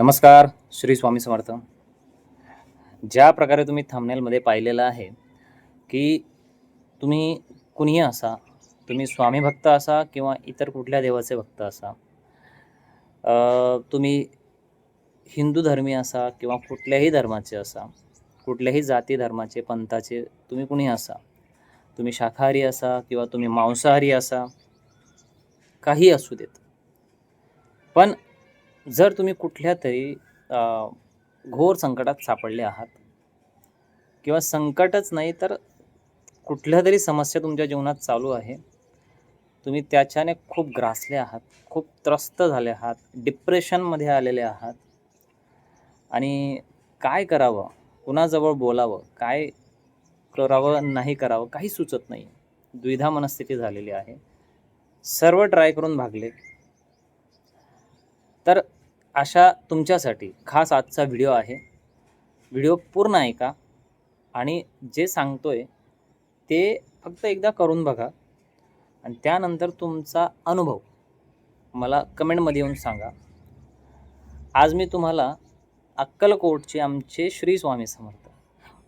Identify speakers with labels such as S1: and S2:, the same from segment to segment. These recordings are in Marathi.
S1: नमस्कार श्री स्वामी समर्थ. ज्या प्रकारे तुम्ही थंबनेलमध्ये पाहिलेलं आहे की तुम्ही कुणीही असा तुम्ही स्वामी भक्त असा किंवा इतर कुठल्या देवाचे भक्त असा तुम्ही हिंदू धर्मी असा किंवा कुठल्याही धर्माचे असा कुठल्याही जाती धर्माचे पंथाचे तुम्ही कुणी असा तुम्ही शाकाहारी असा किंवा तुम्ही मांसाहारी असा काही असू देत. पण जर तुम्ही कुठल्या तरी घोर संकटात सापडले आहात किंवा संकटच नाही तर कुठल्या तरी समस्या तुमच्या जीवनात चालू आहे तुम्ही त्याच्याने खूप ग्रासले आहात खूप त्रस्त झाले आहात डिप्रेशनमध्ये आलेले आहात आणि काय करावं? कुणाजवळ बोलावं? काय करावं? नाही करावं? काही सुचत नाही. द्विधा मनस्थिती झालेली आहे. सर्व ट्राय करून भागले. तर अशा तुमच्यासाठी खास आजचा व्हिडिओ आहे. व्हिडिओ पूर्ण ऐका आणि जे सांगतो आहे ते फक्त एकदा करून बघा आणि त्यानंतर तुमचा अनुभव मला कमेंटमध्ये येऊन सांगा. आज मी तुम्हाला अक्कलकोटचे आमचे श्री स्वामी समर्थ.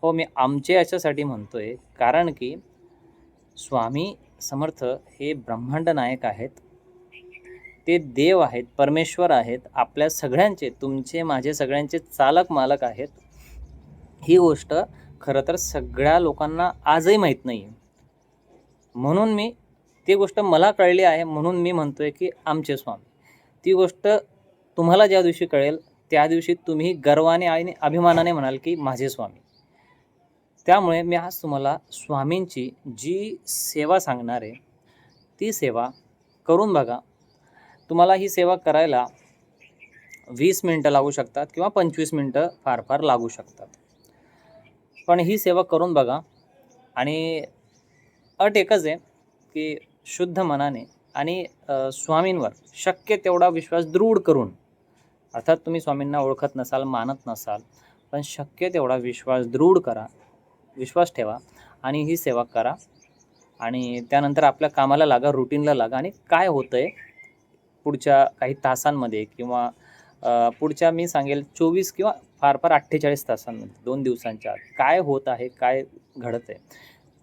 S1: हो मी आमचे याच्यासाठी म्हणतो आहे कारण की स्वामी समर्थ हे ब्रह्मांड नायक आहेत. ते देव आहेत परमेश्वर आहेत आपल्या सगळ्यांचे तुमचे माझे सगळ्यांचे चालक मालक आहेत. ही गोष्ट खरं तर सगळ्या लोकांना आजही माहीत नाही आहे म्हणून मी ती गोष्ट मला कळली आहे म्हणून मी म्हणतोय की आमचे स्वामी. ती गोष्ट तुम्हाला ज्या दिवशी कळेल त्या दिवशी तुम्ही गर्वाने आणि अभिमानाने म्हणाल की माझे स्वामी. त्यामुळे मी आज तुम्हाला स्वामींची जी सेवा सांगणार आहे ती सेवा करून बघा. तुम्हाला ही सेवा करायला वीस मिनटं लागू शकतात किंवा पंचवीस मिनटं फार फार लागू शकतात. पण ही सेवा करून बघा आणि अट एकच आहे की शुद्ध मनाने आणि स्वामींवर शक्य तेवढा विश्वास दृढ करून अर्थात तुम्ही स्वामींना ओळखत नसाल मानत नसाल पण शक्य तेवढा विश्वास दृढ करा विश्वास ठेवा आणि ही सेवा करा आणि त्यानंतर आपल्या कामाला लागा रुटीनला लागा आणि काय होतं आहे पुढच्या काही तासांमध्ये किंवा पुढच्या मी सांगेल चोवीस किंवा फार फार अठ्ठेचाळीस तासांमध्ये दोन दिवसांच्या आत काय होत आहे काय घडत आहे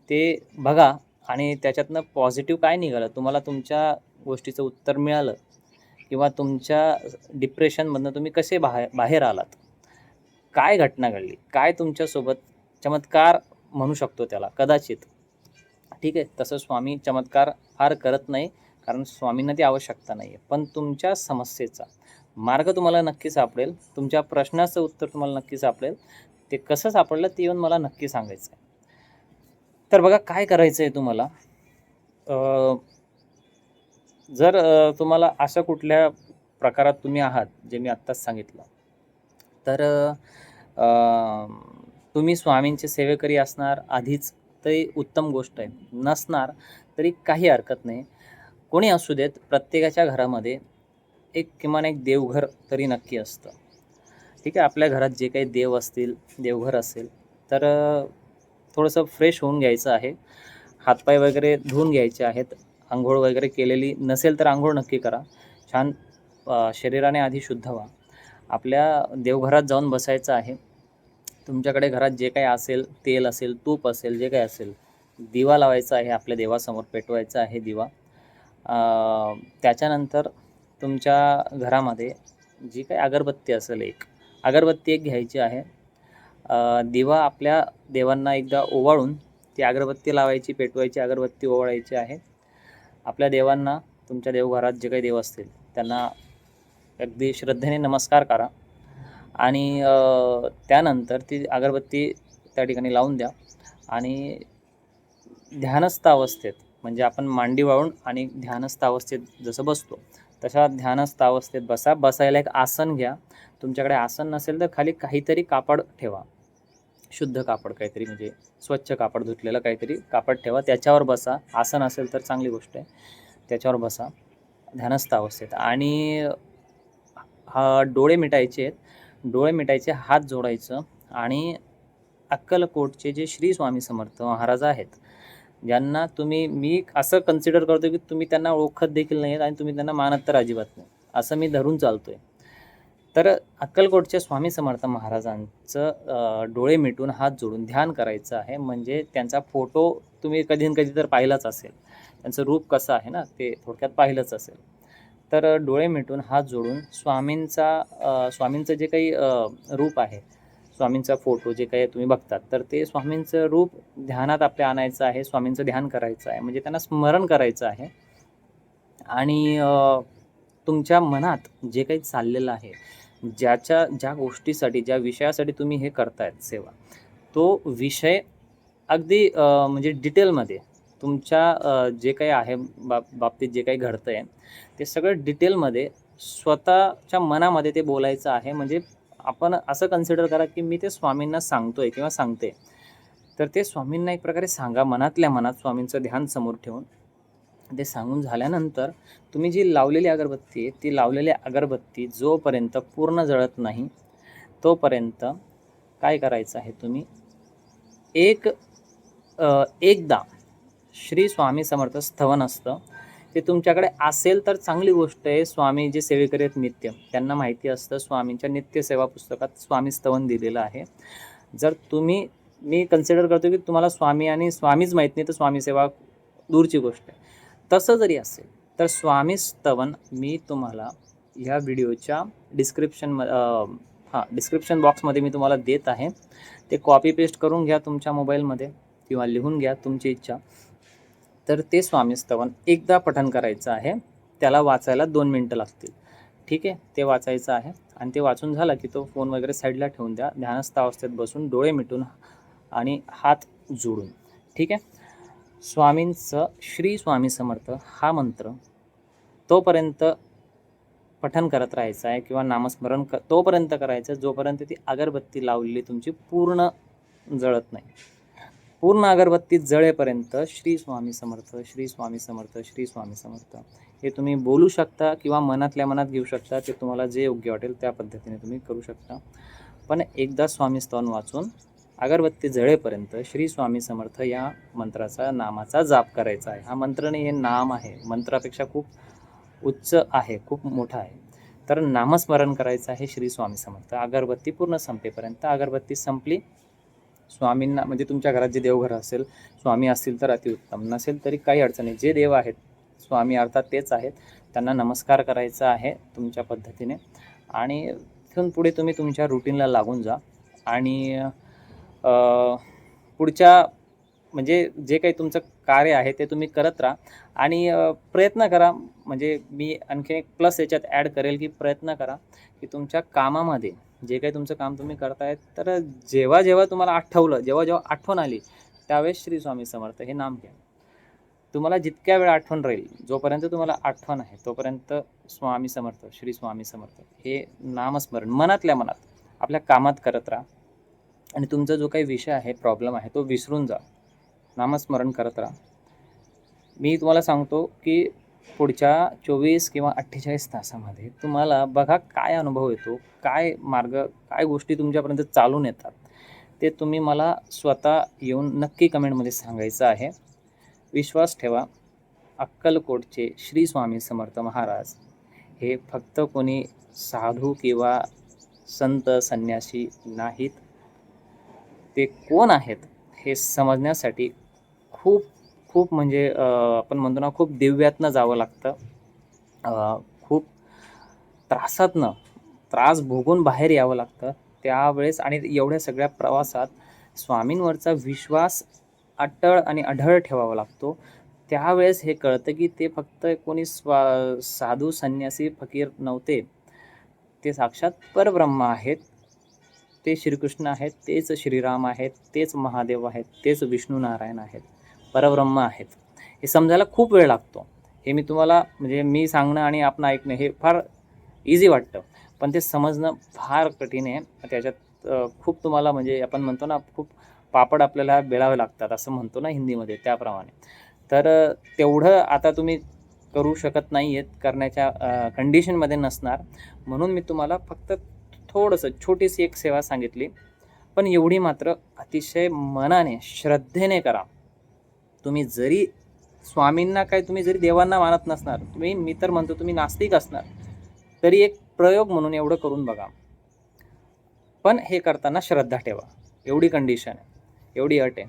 S1: ते बघा आणि त्याच्यातनं पॉझिटिव्ह काय निघालं तुम्हाला तुमच्या गोष्टीचं उत्तर मिळालं किंवा तुमच्या डिप्रेशनमधनं तुम्ही कसे बाहेर बाहेर आलात काय घटना घडली काय तुमच्यासोबत चमत्कार म्हणू शकतो त्याला कदाचित. ठीक आहे तसं स्वामी चमत्कार फार करत नाही. कारण स्वामींना ती आवश्यकता नाही आहे पण तुमच्या समस्येचा मार्ग तुम्हाला नक्की सापडेल. तुमच्या प्रश्नाचं उत्तर तुम्हाला नक्की सापडेल. ते कसं सापडलं ते येऊन मला नक्की सांगायचं आहे तर बघा काय करायचं आहे तुम्हाला जर तुम्हाला अशा कुठल्या प्रकारात तुम्ही आहात जे मी आत्ताच सांगितलं तर तुम्ही स्वामींचे सेवेकरी असणार आधीच तरी उत्तम गोष्ट आहे. नसणार तरी काही हरकत नाही. कोणी असू देत प्रत्येकाच्या घरामध्ये एक किमान एक देवघर तरी नक्की असतं. ठीक आहे आपल्या घरात जे काही देव असतील देवघर असेल तर थोडंसं फ्रेश होऊन घ्यायचं आहे. हातपाय वगैरे धुवून घ्यायचे आहेत. आंघोळ वगैरे केलेली नसेल तर आंघोळ नक्की करा. छान शरीराने आधी शुद्ध व्हा. आपल्या देवघरात जाऊन बसायचं आहे. तुमच्याकडे घरात जे काही असेल तेल असेल तूप असेल जे काही असेल दिवा लावायचा आहे आपल्या देवासमोर पेटवायचा आहे दिवा. त्याच्यानंतर तुमच्या घरामध्ये जी काही अगरबत्ती असेल एक अगरबत्ती एक घ्यायची आहे. दिवा आपल्या देवांना एकदा ओवाळून ती अगरबत्ती लावायची पेटवायची अगरबत्ती ओवाळायची आहे. आपल्या देवांना तुमच्या देवघरात जे काही देव असतील त्यांना अगदी श्रद्धेने नमस्कार करा. आणि त्यानंतर ती अगरबत्ती त्या ठिकाणी लावून द्या. आणि ध्यानस्थ अवस्थेत म्हणजे आपण मांडी वाळून आणि ध्यानस्थावस्थेत जसं बसतो तशा ध्यानस्थावस्थेत बसा. बसायला एक आसन घ्या. तुमच्याकडे आसन नसेल तर खाली काहीतरी कापड ठेवा. शुद्ध कापड काहीतरी म्हणजे स्वच्छ कापड धुतलेलं काहीतरी कापड ठेवा. त्याच्यावर बसा. आसन असेल तर चांगली गोष्ट आहे. त्याच्यावर बसा. ध्यानस्थ अवस्थेत. आणि हा डोळे मिटायचे आहेत. डोळे मिटायचे हात जोडायचं आणि अक्कलकोटचे जे श्री स्वामी समर्थ महाराज आहेत ज्यांना तुम्ही मी असं कन्सिडर करतो की तुम्ही त्यांना ओळखत देखील नाही आहेत आणि तुम्ही त्यांना मानत तर अजिबात नाही. असं मी धरून चालतो आहे तर अक्कलकोटच्या स्वामी समर्थ महाराजांचं डोळे मिटून हात जोडून ध्यान करायचं आहे. म्हणजे त्यांचा फोटो तुम्ही कधी न कधी तर पाहिलाच असेल. त्यांचं रूप कसं आहे ना ते थोडक्यात पाहिलंच असेल. तर डोळे मिटून हात जोडून स्वामींचा स्वामींचं जे काही रूप आहे स्वामींचा फोटो जे काही तुम्ही बघतात तर ते स्वामींचं रूप ध्यानात आपल्या आणायचं आहे स्वामींचं ध्यान करायचं आहे म्हणजे त्यांना स्मरण करायचं आहे. आणि तुमच्या मनात जे काही चाललेलं आहे ज्याच्या ज्या गोष्टीसाठी ज्या विषयासाठी तुम्ही हे करतायत सेवा तो विषय अगदी म्हणजे डिटेलमध्ये तुमच्या जे काही आहे बाब बाबतीत जे काही घडतं आहे ते सगळं डिटेलमध्ये स्वतःच्या मनामध्ये ते बोलायचं आहे म्हणजे आपण असं कन्सिडर करा की मी ते स्वामींना सांगतो आहे किंवा सांगते. तर ते स्वामींना एक प्रकारे सांगा मनातल्या मनात स्वामींचं ध्यान समोर ठेवून. ते सांगून झाल्यानंतर तुम्ही जी लावलेली अगरबत्ती आहे ती लावलेली अगरबत्ती जोपर्यंत पूर्ण जळत नाही तोपर्यंत काय करायचं आहे तुम्ही? एक एकदा श्री स्वामी समर्थ स्थवन असतं. ते तुमच्याकडे असेल तर चांगली गोष्ट आहे. स्वामी जे सेवेकरी आहेत नित्य त्यांना माहिती असतं स्वामींच्या नित्यसेवा पुस्तकात स्वामी स्तवन दिलेलं आहे. जर तुम्ही मी कन्सिडर करतो की तुम्हाला स्वामी आणि स्वामीच माहीत नाही तर स्वामी सेवा दूरची गोष्ट आहे. तसं जरी असेल तर स्वामी स्तवन मी तुम्हाला ह्या व्हिडिओच्या डिस्क्रिप्शन हां डिस्क्रिप्शन बॉक्समध्ये मी तुम्हाला देत आहे. ते कॉपी पेस्ट करून घ्या तुमच्या मोबाईलमध्ये किंवा लिहून घ्या तुमची इच्छा. तर ते स्वामीस्तवन एकदा पठन करायचं आहे. त्याला वाचायला दोन मिनटं लागतील. ठीक आहे? ते वाचायचं आहे. आणि ते वाचून झालं की तो फोन वगैरे साईडला ठेवून द्या. ध्यानस्थ अवस्थेत बसून डोळे मिटून आणि हात जोडून. ठीक आहे? स्वामींचं श्री स्वामी समर्थ हा मंत्र तोपर्यंत पठन करत राहायचं आहे किंवा नामस्मरण क तोपर्यंत करायचं जोपर्यंत ती अगरबत्ती लावलेली तुमची पूर्ण जळत नाही. पूर्ण अगरबत्ती जळेपर्यंत श्री स्वामी समर्थ श्री स्वामी समर्थ श्री स्वामी समर्थ. हे तुम्ही बोलू शकता किंवा मनातल्या मनात घेऊ शकता ते तुम्हाला जे योग्य वाटेल त्या पद्धतीने तुम्ही करू शकता. पण एकदा स्वामी स्तवन वाचून अगरबत्ती जळेपर्यंत श्री स्वामी समर्थ या मंत्राचा नामाचा जाप करायचा आहे. हा मंत्र नाही हे नाम आहे. मंत्रापेक्षा खूप उच्च आहे खूप मोठा आहे. तर नामस्मरण करायचं आहे श्री स्वामी समर्थ. अगरबत्ती पूर्ण संपेपर्यंत अगरबत्ती संपली स्वामींना म्हणजे तुमच्या घरात जे देवघर असेल स्वामी असतील तर अतिउत्तम. नसेल तरी काही अडचणी जे देव आहेत स्वामी अर्थात तेच आहेत. त्यांना नमस्कार करायचा आहे तुमच्या पद्धतीने. आणि तिथून पुढे तुम्ही तुमच्या रुटीनला लागून जा. आणि पुढच्या म्हणजे जे काही तुमचं कार्य आहे ते तुम्ही करत राहा. आणि प्रयत्न करा. म्हणजे मी आणखी एक प्लस याच्यात ॲड करेल की प्रयत्न करा की तुमच्या कामामध्ये जे काही तुमचं काम तुम्ही करतायत तर जेव्हा जेव्हा तुम्हाला आठवलं जेव्हा जेव्हा आठवण आली त्यावेळेस श्री स्वामी समर्थ हे नाम घ्या. तुम्हाला जितक्या वेळा आठवण राहील जोपर्यंत तुम्हाला आठवण आहे तोपर्यंत स्वामी समर्थ श्री स्वामी समर्थ हे नामस्मरण मनातल्या मनात आपल्या कामात करत राहा. आणि तुमचा जो काही विषय आहे प्रॉब्लेम आहे तो विसरून जा. नामस्मरण करत राहा. मी तुम्हाला सांगतो की पुढच्या चोवीस किंवा अठ्ठेचाळीस तासामध्ये तुम्हाला बघा काय अनुभव येतो काय मार्ग काय गोष्टी तुमच्यापर्यंत चालून येतात ते तुम्ही मला स्वतः येऊन नक्की कमेंटमध्ये सांगायचं आहे. विश्वास ठेवा अक्कलकोटचे श्री स्वामी समर्थ महाराज हे फक्त कोणी साधू किंवा संत संन्यासी नाहीत. ते कोण आहेत हे समजण्यासाठी खूप खूप म्हणजे आपण म्हणतो ना खूप दिव्यातनं जावं लागतं. खूप त्रासातनं त्रास भोगून बाहेर यावं लागतं. त्यावेळेस आणि एवढ्या सगळ्या प्रवासात स्वामींवरचा विश्वास अटळ आणि अढळ ठेवावा लागतो. त्यावेळेस हे कळतं की ते फक्त कोणी स्वा साधू संन्यासी फकीर नव्हते. ते साक्षात परब्रह्म आहेत. ते श्रीकृष्ण आहेत तेच श्रीराम आहेत तेच महादेव आहेत तेच विष्णू नारायण आहेत. परब्रह्म आहेत. हे समजायला खूप वेळ लागतो. हे मी तुम्हाला म्हणजे मी सांगणं आणि आपण ऐकणं हे फार इझी वाटतं. पण ते समजणं फार कठीण आहे. त्याच्यात खूप तुम्हाला म्हणजे आपण म्हणतो ना खूप पापड आपल्याला बेळावे लागतात असं म्हणतो ना हिंदीमध्ये त्याप्रमाणे. तर तेवढं आता तुम्ही करू शकत नाही आहेत करण्याच्या कंडिशनमध्ये नसणार. म्हणून मी तुम्हाला फक्त थोडंसं छोटीशी एक सेवा सांगितली. पण एवढी मात्र अतिशय मनाने श्रद्धेने करा. तुम्ही जरी स्वामींना काय तुम्ही जरी देवांना मानत नसणार तुम्ही मी तर म्हणतो तुम्ही नास्तिक असणार तरी एक प्रयोग म्हणून एवढं करून बघा. पण हे करताना श्रद्धा ठेवा. एवढी कंडिशन आहे. एवढी अट आहे.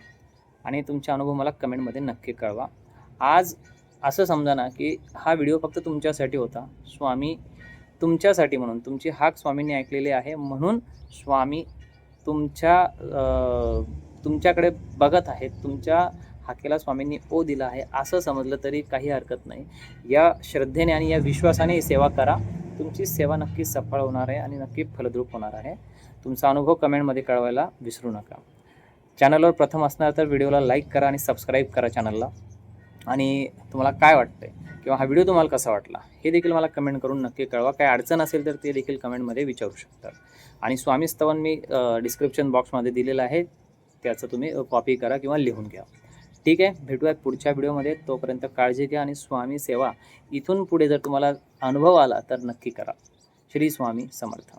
S1: आणि तुमचा अनुभव मला कमेंटमध्ये नक्की कळवा. आज असं समजा ना की हा व्हिडिओ फक्त तुमच्यासाठी होता. स्वामी तुमच्यासाठी म्हणून तुमची हाक स्वामींनी ऐकलेली आहे म्हणून स्वामी तुमच्या तुमच्याकडे बघत आहेत तुमच्या हाकेला स्वामींनी ओ दिला आहे असं समजलं तरी काही हरकत नाही. या श्रद्धेने आणि या विश्वासाने ही सेवा करा. तुमची सेवा नक्की सफळ होणार आहे आणि नक्की फलद्रूप होणार आहे. तुमचा अनुभव कमेंटमध्ये कळवायला विसरू नका. चॅनलवर प्रथम असणार तर व्हिडिओला लाईक करा आणि सबस्क्राईब करा चॅनलला. आणि तुम्हाला काय वाटतंय किंवा हा व्हिडिओ तुम्हाला कसा वाटला हे देखील मला कमेंट करून नक्की कळवा. काय अडचण असेल तर ते देखील कमेंटमध्ये विचारू शकतात आणि स्वामी स्तवन मी डिस्क्रिप्शन बॉक्समध्ये दिलेलं आहे. त्याचं तुम्ही कॉपी करा किंवा लिहून घ्या. ठीक आहे भेटूयात पुढच्या व्हिडिओमध्ये. तोपर्यंत काळजी घ्या आणि स्वामी सेवा. इथून पुढे जर तुम्हाला अनुभव आला तर नक्की करा. श्री स्वामी समर्थ.